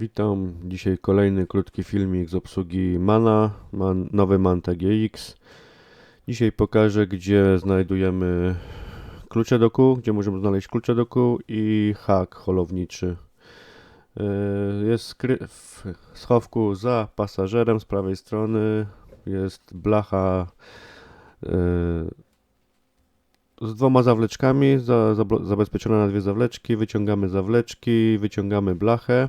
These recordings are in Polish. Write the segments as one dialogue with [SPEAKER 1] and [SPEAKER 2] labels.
[SPEAKER 1] Witam. Dzisiaj kolejny krótki filmik z obsługi Mana, man, nowy Manta GX. Dzisiaj pokażę, gdzie znajdujemy klucze do kół, gdzie możemy znaleźć klucze do kół i hak holowniczy. Yy, Jest w schowku za pasażerem z prawej strony. Jest blacha yy, z dwoma zawleczkami, zabezpieczona na dwie zawleczki. Wyciągamy zawleczki, wyciągamy blachę.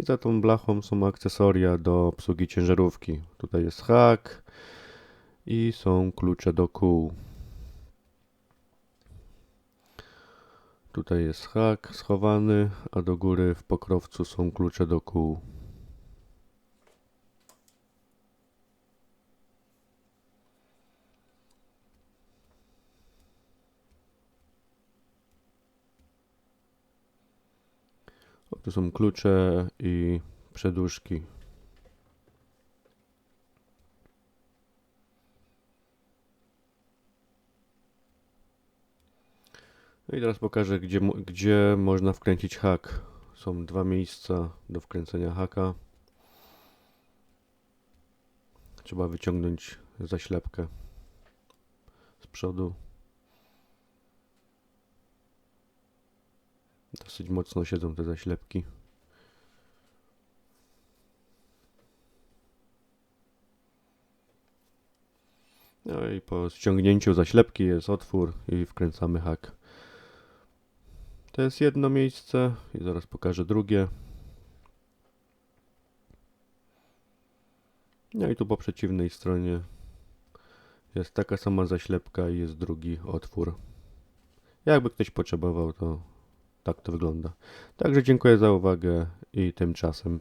[SPEAKER 1] I za tą blachą są akcesoria do obsługi ciężarówki. Tutaj jest hak i są klucze do kół. Tutaj jest hak schowany, a do góry w pokrowcu są klucze do kół. Tu są klucze i przedłużki. No i teraz pokażę, gdzie, gdzie można wkręcić hak. Są dwa miejsca do wkręcenia haka. Trzeba wyciągnąć zaślepkę z przodu. Dosyć mocno siedzą te zaślepki. No i po ściągnięciu zaślepki jest otwór i wkręcamy hak. To jest jedno miejsce i zaraz pokażę drugie. No i tu po przeciwnej stronie jest taka sama zaślepka i jest drugi otwór. Jakby ktoś potrzebował, to tak to wygląda. Także dziękuję za uwagę i tymczasem.